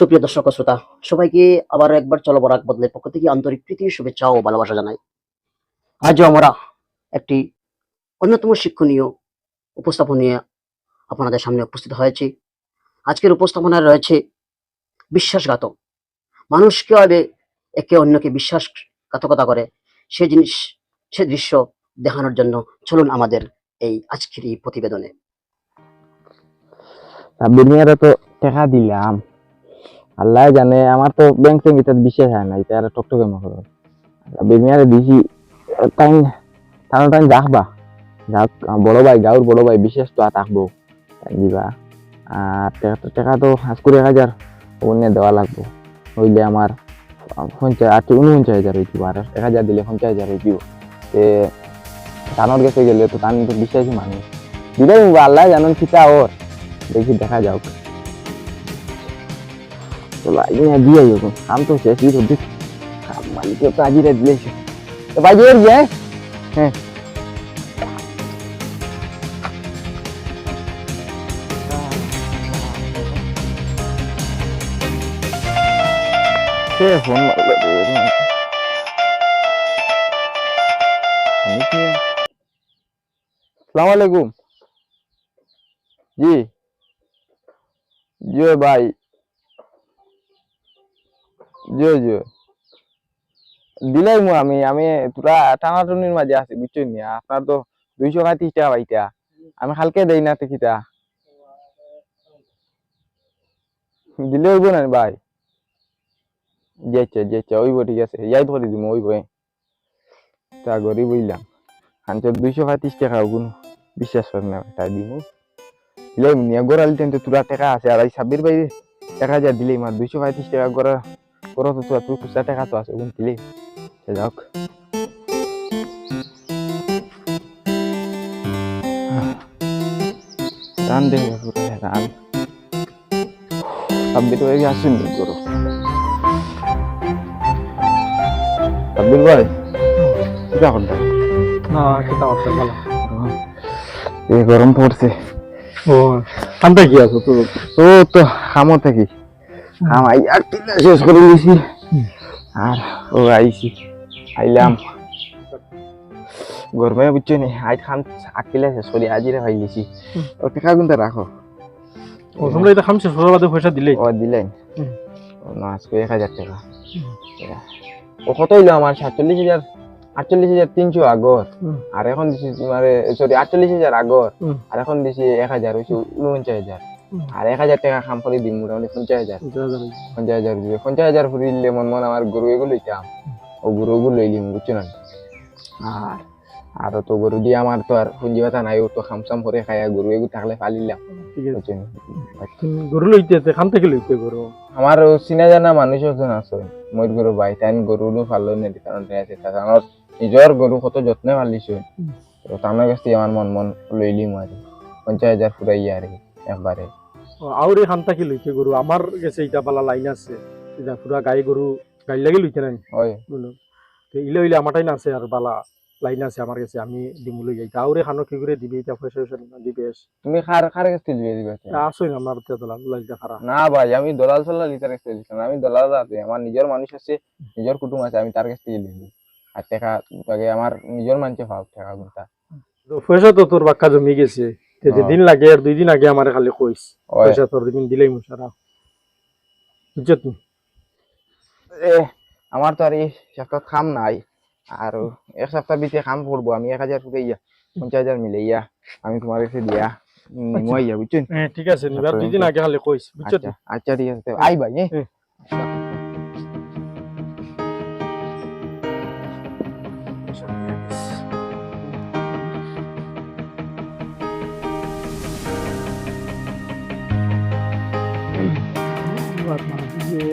সুপ্রিয় দর্শক শ্রোতা, সবাইকে আবার একবার চলো বরাক বদলের পক্ষ থেকে আন্তরিক প্রীতি, শুভেচ্ছা ও ভালোবাসা জানাই। আজও আমরা একটি অন্যতম শিক্ষণীয় উপস্থাপন নিয়ে আপনাদের সামনে উপস্থিত হয়েছি। আজকের উপস্থাপনায় রয়েছে বিশ্বাসঘাতক। মানুষ কীভাবে একে অন্যকে বিশ্বাসঘাতকতা করে, সে জিনিস, সে দৃশ্য দেখানোর জন্য চলুন আমাদের এই আজকের এই প্রতিবেদনে। সাব্বির তো টাকা দিলাম। আল্লাহ জানে, আমার তো ব্যাংক ট্যাঙ্ক এটা বিশ্বাস হয় না, এটা টকটকে মতো সাব্বির মিয়ারে দিছি টাইম টানো টাইম যাকবা যাক বড় ভাই গাঁর বড় ভাই বিশেষ তো থাকব। দিবা। আর টাকা তো হাজ কুড়ি হাজার অন্য দেওয়া লাগবো। হইলে আমার পঞ্চাশ আট উনপঞ্চাশ হাজার হইতিব আর এক হাজার দিলে পঞ্চাশ হাজার হইতিব তে টানোর গেছে গেলে তো টান তো বিশ্বাসী মানুষ। দিলে আল্লাহ জানেন কিতা ওর। দেখি দেখা যাক। চলো আইনে দিয়ে যাব কাম তো শেষ হয়ে দিক কাম মালিকে তো আজিরে দিলেছে তো বাজি এর যায় হ্যাঁ সে ফোন সালাম আলাইকুম জি জি ভাই জি জি। দিলাই মু আমি আমি তোরা টানাটনির মাঝে আছি বুঝছ নি? আপনার তো দুইশো পঁয়ত্রিশ টাকা পাইতা আমি কালকে দেই না তেখিতা। দিলে হইব না ভাই। আচ্ছা জি আচ্ছা ঠিক আছে। ইয়াই ধরে দিব হইব তা গরিব হইলাম হাঞ্চর দুইশো পঁয়ত্রিশ টাকা কোনো বিশ্বাস করে না তাই দিব দিলে নিয়ে গোড়ালি টেনতে তোরা টাকা আছে আর এই সাব্বির ভাই এক হাজার দিলেই মার দুইশো পঁয়ত্রিশ টাকা গোড়া গোড়া তো তুই খুচরা টাকা তো আছে ওগুন দিলে যাক রান দে পুরো রান সাব্বির ভাই আসুন করো সাব্বির ভাই করতে না সেটা অর্থ ভালো এই গরম পড়ছে ও ঠান্ডা কি আছে তো তো তো খামো থাকি খাম আর তিনটা শেষ করে আর ও আইছি। আইলাম। গরমে বুঝছ নি আজ খাম আকিলে শেষ করে আজিরে ভাই লিছি ও টাকা গুনতে রাখো। ও তোমরা এটা বাদে পয়সা দিলেই। ও দিলেন না আজকে এক হাজার টাকা। ও কত হইল আমার? সাতচল্লিশ হাজার আটচল্লিশ হাজার তিনশো আগর। আর এখন দিছি তোমার সরি আটচল্লিশ হাজার আগর। আর এখন দিছি এক হাজার উনপঞ্চাশ হাজার। আর এক হাজার টাকা খাম করে দিম মোটামুটি পঞ্চাশ হাজার। পঞ্চাশ হাজার দিবে। পঞ্চাশ হাজার ফুরিলে মন মন আমার গরু এগুলো লইতাম ও গরু এগুলো লইলিম বুঝছ না? আর আর তো গরু দিয়ে আমার তো আর পুঁজি ব্যথা নাই ও তো খামসাম করে খাই গরু এগুলো থাকলে নি? তুমি গরু লইতে আছে খান থেকে লইতে গরু। আমার চিনা জানা মানুষ একজন আছে। মই গরু বাই তাই গরু ভালো নেই কারণ আছে। তার আমার নিজৰ গরু কত যত্নে পালিছো। হুম। তো তার কাছ থেকে আমার মন মন লইলিম আর কি। পঞ্চাশ হাজার ফুরাই আর একবারে। আউরে খান থেকে লইতে গরু? আমার গেছে এটা পালা লাইন আছে। এটা পুরা গাই গরু গাই লাগি লইতে নাই? হয়। তো ইলে হইলে আমারটাই না আছে আর বালা লাইন আছে আমার কাছে আমি দিমু লই যাই আউরে খানো কি করে দিবি? এটা পয়সা পয়সা দিবে। তুমি খার খার কাছ লিয়ে দিবে আসই আমার তে তোলা লাইটা খারাপ না ভাই আমি দলাল সলাল লিটার কাছ লিখতাম আমি দলাল আছে আমার নিজের মানুষ আছে নিজের কুটুম আছে আমি তার কাছ লিখি আর টাকা আগে আমার নিজের মানুষে পাও টাকা গুনতা। তো পয়সা তো তোর বাক্কা জমি গেছে। তে হ্যাঁ। দিন লাগে আর দুই দিন আগে আমার খালি কইস। ওই। পয়সা তোর দিন দিলেই মুশারা বুঝছত নি? এ আমার তো আর এই সপ্তাহ খাম নাই। আর এক সপ্তাহ ভিতরে খাম করব আমি এক হাজার ফুটে ইয়া পঞ্চাশ হাজার মিলে ইয়া আমি তোমার কাছে দিয়া নিমো ইয়া বুঝছেন হ্যাঁ ঠিক আছে নিবার দুই দিন আগে খালি কইস বুঝছত আচ্ছা আচ্ছা ঠিক আছে আই ভাই হ্যাঁ হুম।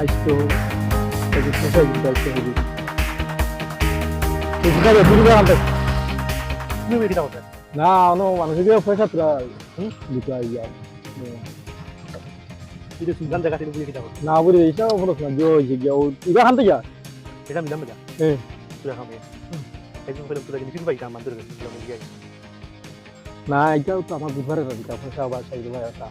আইতো তাকে পয়সা দিতে আইতে হবে তো কীভাবে বুঝবে আনতে তুমি কি দাও না নো মানুষকে পয়সা তোরা দিতে আইয়া না বলি এটা বলো না জো জিগিয়া ও ইবা খান থেকে এটা মিলাম যা হ্যাঁ তুই খাবে একদম ফেলে তুই নিশ্চিত পাই কাম মানতে রে তুই গিয়ে না এটাও তো আমার বুধবারে রবি তা পয়সা আবার চাই দেবো একটা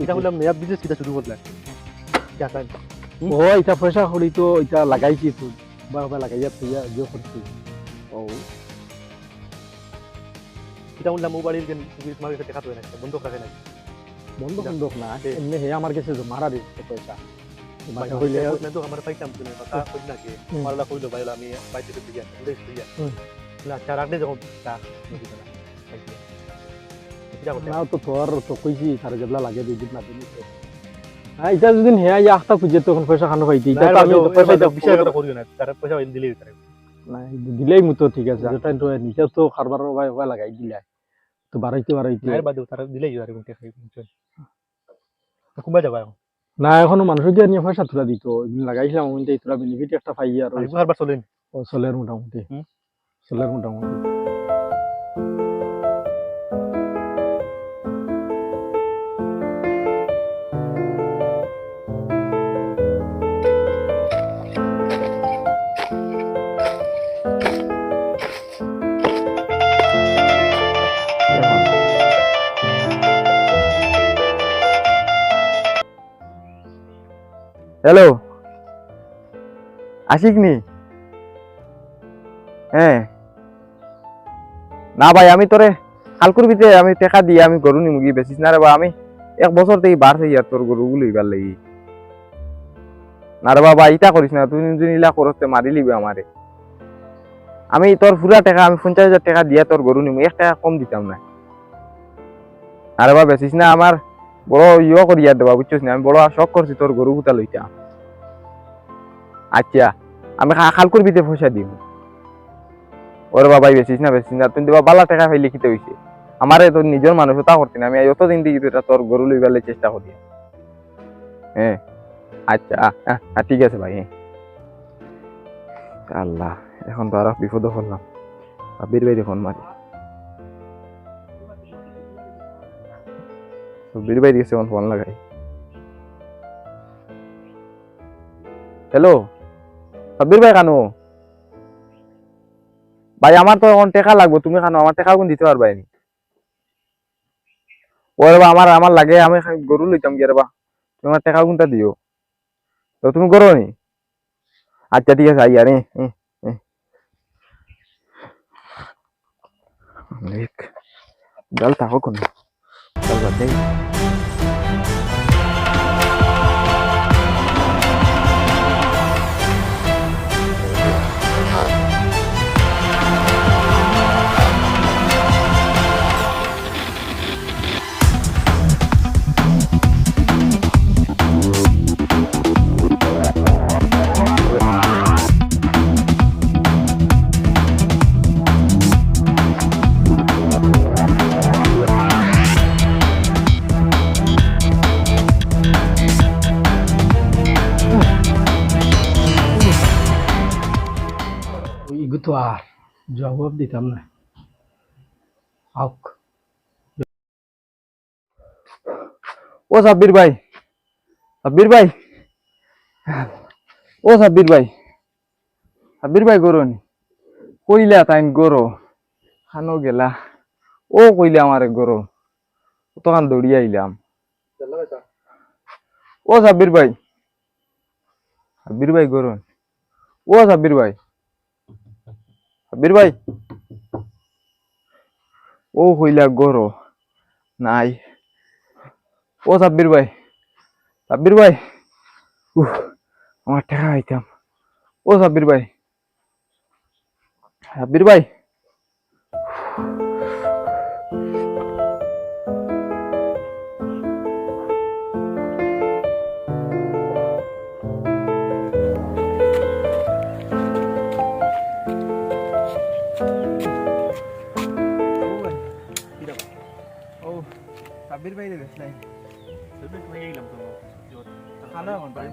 এটা বললাম মেয়া বিজনেস কিটা শুরু জানেন ও এটা পয়সা করি তো এটা লাগাইছি তো বা বা লাগাইয়া তুইয়া ইয়ে করছি ও এটা বললাম ও বাড়ির তোমার কাছে টাকা তো না বন্ধক রাখে নাই বন্ধ এটা- বন্ধক না এমনি হে আমার কাছে জমারা দিচ্ছে পয়সা আমার পাইতাম তুমি কথা কই না কে মারলা কইলো ভাই আমি বাইতে দিতে দিয়া। না চার আগে যখন না এটা করতে তো তোর তো কইছি তার যেগুলা লাগে দুই দিন না দিন হ্যাঁ এটা যদি হে ইয়া আখতা খুঁজে তখন পয়সা খানো পাইতি এটা তো আমি পয়সা বিষয় কথা করিও না তার পয়সা দিলেই না দিলেই মতো ঠিক আছে যেটা তো নিজে তো খারবার ভাই ভাই লাগাই দিলা তো বাড়াইতে বাড়াইতে এর বাদে তারা দিলেই তারে কোনটা খাই বুঝছেন কুম্বা যাবা না এখনও মানুষের দিয়ে নিয়ে পয়সা তুলা দিত লাগাইছিলাম আমি তো তোরা বেনিফিট একটা পাই আর আর হারবার চলেন ও চলের মোটামুটি হুম। চলের মোটামুটি হ্যালো আশিক নি? হ্যাঁ। না ভাই, আমি তোরে কালকুর ভিতরে আমি টেকা দিয়ে আমি গরু নি মুগি বেচিস না রে বা, আমি এক বছর থেকে বার হই আর তোর গরু গুলো ইবার লাগি। না রে বাবা ইটা করিস না তুই যদি ইলা করতে মারি লিবি আমারে আমি তোর পুরা টাকা, আমি পঞ্চাশ হাজার টাকা দিয়া তোর গরু নিমু এক টাকা কম দিতাম না। আরে বাবা বেচিস না আমার বড় ইয়ে করিয়া দেবা বুঝছিস না? আমি বড় শখ করছি তোর গরু গুতা লইতা। আচ্ছা আমি খা- খালকুর ভিতরে পয়সা দিম। ওরে বাবাই বেচিস না বেচিস না। তুই দেবা বালা টাকা ফাইলে লিখিতে হইছে। আমারে তোর নিজের মানুষ তা করতি না। আমি অত দিন দিকে তুই তোর গরু লইবার চেষ্টা করি। হ্যাঁ আচ্ছা আ, ঠিক আছে ভাই হ্যাঁ। আল্লাহ এখন তো আর বিপদ করলাম আবির ভাই ফোন মারি। ভাই দিয়েছে এখন ফোন লাগাই। হ্যালো সাব্বির ভাই কানো ভাই, আমার তো এখন টেকা লাগবে, তুমি খানো, আমার টেকা কোন দিতে পারবাই নি? ওরে বা, আমার আমার লাগে, আমি গরু লইতাম গিয়ে বা। তুমি আমার টেকা কোনটা দিও? তো তুমি করো নি? আচ্ছা ঠিক আছে, আই, আরে জল থাকো কোন। জল বাদ তো আর জবাব দিতাম না। আউক। ও সাব্বির ভাই। সাব্বির ভাই। ও সাব্বির ভাই। সাব্বির ভাই গরুন কইলা তাইন গরো। খানো গেলা। ও কইলে আমারে গরো। তখন দৌড়িয়ে আইলাম। ও সাব্বির ভাই। সাব্বির ভাই গরুন ও সাব্বির ভাই। সাব্বির ভাই। ও হইলা গরো। নাই। ও সাব্বির ভাই। সাব্বির ভাই। উহ আমার টাকা আইতাম ও সাব্বির ভাই। সাব্বির ভাই। সাব্বির ভাই রে নাই গেলাম তো খানা এখন বাড়ি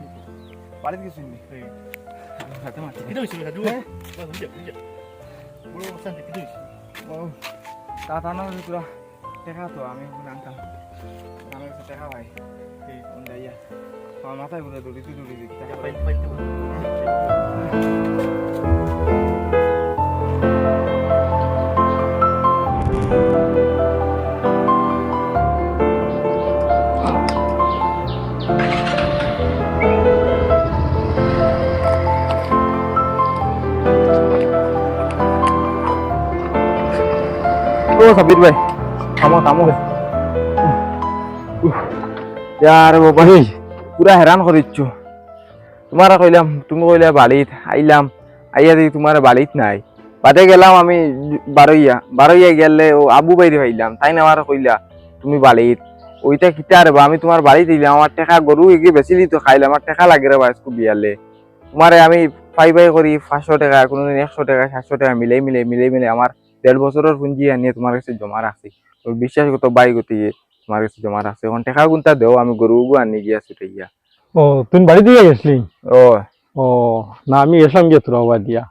বাড়িতে কিছু নেই হাতে মাটি কিটো হইছে না দুয়া বুঝা বুঝা বড় অবস্থান কিটো হইছে ও তা তা না পুরা টেকা তো আমি আনতাম আমার কাছে টেকা ভাই এই কোন দাইয়া আমার মাথায় ঘুরে দৌড়ি তুই দৌড়ি দিই টাকা ফাইল ফাইল ভাই, থামো থামো পুরা হেরান তোমার কইলাম, তুমি কইলে বালিত আইলাম, আইয়া তোমার বালিত নাই। বাদে গেলাম আমি বারইয়া বারইয়া গেলে ও আবু বাইরে পাইলাম তাই না আমার কইলা, তুমি বালিত। ওইটা কিতা রে আমি তোমার বাড়ি দিলাম আমার টাকা গরু এগিয়ে বেশি দিত খাইলে আমার টাকা লাগে রে বা স্কুল বিয়ালে। তোমারে আমি ফাই ফাই করি পাঁচশো টাকা কোনোদিন একশো টাকা, সাতশো টাকা মিলাই মিলাই মিলাই মিলাই আমার দেড় বছরের পুঁজি আনিয়ে তোমার কাছে জমা রাখছি। বিশ্বাস করতো বাই গতিকে তোমার কাছে জমা রাখছি। এখন টাকা গুনতা দেও আমি গরু আনি গিয়া ছুটে গিয়া ও তুমি বাড়ি দিয়ে গেছলি? ও ও না আমি এসলাম গিয়ে তোরা বাদ দিয়া।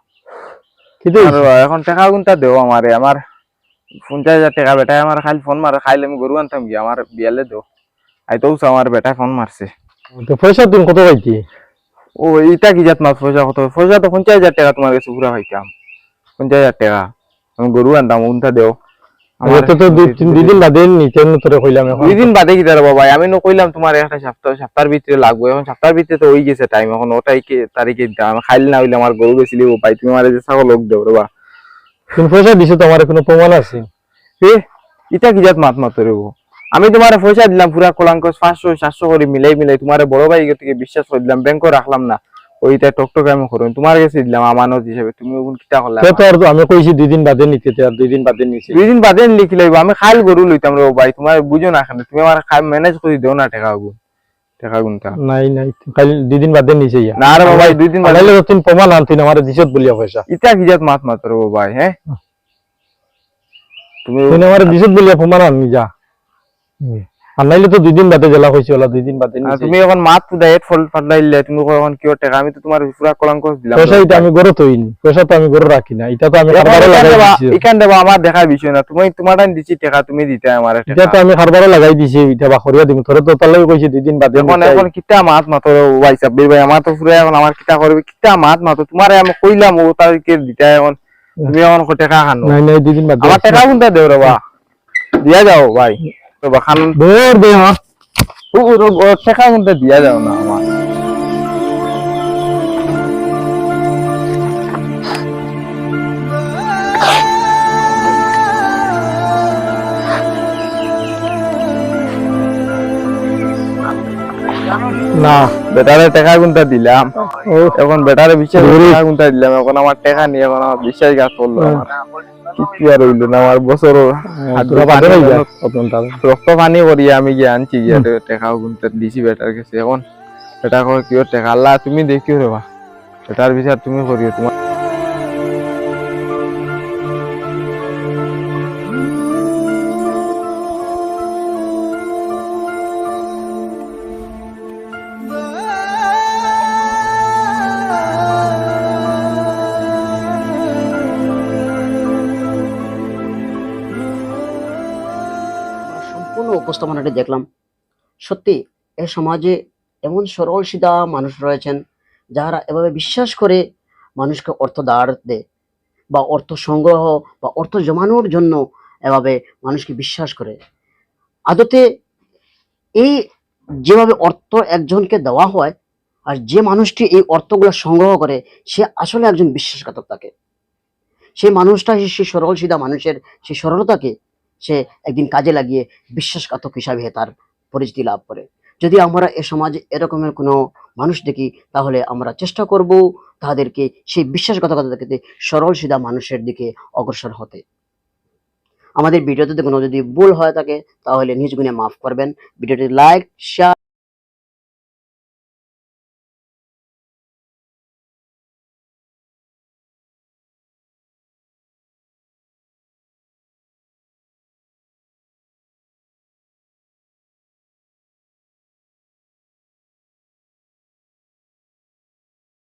এখন টাকা গুনতা দেও আমারে আমার পঞ্চাশ হাজার টাকা বেটায় আমার খালি ফোন মারে খাইলে আমি গরু আনতাম গিয়া। আমার বিয়ালে দেও। আই তো আমার বেটায় ফোন মারছে তো পয়সা তুমি কত পাইতি? ও এটা কি জাত মাছ পয়সা কত পয়সা তো পঞ্চাশ হাজার টাকা তোমার কাছে পুরা পাইতাম। পঞ্চাশ হাজার টাকা। আমি গরু আনতাম উনটা দেও। আমার তো তো দুই তিন দিন বাদে নিতে তোরে কইলাম এখন। দুই দিন বাদে কি দাঁড়া বাবা আমি নো কইলাম তোমার একটা সপ্তাহ সপ্তাহের ভিতরে লাগবে। এখন সপ্তাহের ভিতরে তো গেছে টাইম এখন ওটাই কে তারিখে আমি খাইলে না হইলে আমার গরু তুমি আমার যে ছাগল লোক দেও তুমি পয়সা দিছো তোমার কোনো প্রমাণ আছে? এ এটা কি জাত মাত মাত রেবো আমি তোমার পয়সা দিলাম পুরা কলাঙ্ক পাঁচশো সাতশো করে মিলাই মিলাই। তোমার বড় ভাই থেকে বিশ্বাস করে দিলাম ব্যাংকও রাখলাম না। ওইটা টকটকে আমি করুন তোমার কাছে দিলাম আমানত হিসেবে। তুমি ওগুন কিটা করলাম তো আর আমি কইছি দুই দিন বাদে নিতে আর দুই দিন বাদে নিছে। দুই দিন বাদে লিখি লাগবে আমি খাইল গরু লইতাম রে ভাই তোমার বুঝো না এখানে তুমি আমার খাই ম্যানেজ করে দেও না টাকা গুণ। টাকা গুনটা নাই নাই কাল দুই দিন বাদে নিছে ইয়া। না রে দুই দিন বাদে আনাইলে তুমি প্রমাণ আনতি না আমার দিছত বলিয়া পয়সা। ইটা কি জাত মাত মাত রে ভাই হ্যাঁ? তুমি তুমি আমার দিছত বলিয়া প্রমাণ আনি যা। আনাইলে তো দুই দিন বাদে জেলা ওলা দুই দিন বাদে তুমি এখন মাত এট ফল ফাটাইলে তুমি এখন টাকা? আমি তো তোমার পুরা কলঙ্ক দিলাম। পয়সা এটা আমি গরো তৈনি পয়সা তো আমি গরো রাখি না এটা তো আমি লাগাই দিছি। এখান দেবা আমার দেখার বিষয় না। তুমি তোমার দিছি টাকা তুমি দিতে আমার এটা তো আমি খারবারও লাগাই দিছি এটা বাখরিয়া দিম। তোরে তো তার লাগে কইছি দুই দিন বাদে এখন এখন কিতা মাত মাতো ভাই সাব্বির ভাই আমার তো পুরো এখন আমার কিতা করবে কিতা মাত মাতো তোমারে আমি কইলাম ও তারিখে দিতে এখন। তুমি এখন টাকা খানো। নাই নাই দুই দিন বাদে। আমার টাকা কোনটা দেও রে বা? দিয়া যাও ভাই। তো বা খান দে ও ও ও টাকা দিয়া যাও না আমার না। বেটারে টাকা দিলাম। এখন বেটারে বিশ্বাস। টাকা দিলাম। এখন আমার টাকা নিয়ে এখন আমার বিশ্বাস গাছ করল আমার কিচ্ছু আর হইল না আমার বছর তোরা বাদে রই যা অতন তার রক্ত পানি আমি গিয়ে আনছি গিয়ে টাকা গুনতে দিছি বেটার কাছে। এখন বেটা কিয় টাকা? আল্লাহ তুমি দেখিও রে বা। বেটার বিচার তুমি করিও। তোমার উপস্থাপনাটি দেখলাম। সত্যি, এ সমাজে এমন সরল সিধা মানুষ রয়েছেন যারা এভাবে বিশ্বাস করে মানুষকে অর্থ দাঁড় দেয় বা অর্থ সংগ্রহ বা অর্থ জমানোর জন্য এভাবে মানুষকে বিশ্বাস করে। আদতে এই যেভাবে অর্থ একজনকে দেওয়া হয় আর যে মানুষটি এই অর্থগুলো সংগ্রহ করে, সে আসলে একজন বিশ্বাসঘাতক থাকে সেই মানুষটা সেই সরল সিধা মানুষের সেই সরলতাকে সে একদিন কাজে লাগিয়ে বিশ্বাসঘাতক হিসাবে তার পরিচিতি লাভ করে। যদি আমরা এ সমাজে এরকমের কোনো মানুষ দেখি, তাহলে আমরা চেষ্টা করব তাদেরকে সেই বিশ্বাসঘাতকতা থেকে সরল সিধা মানুষের দিকে অগ্রসর হতে। আমাদের ভিডিওতে কোনো যদি ভুল হয়ে থাকে, তাহলে নিজ গুণে মাফ করবেন। ভিডিওটি লাইক শেয়ার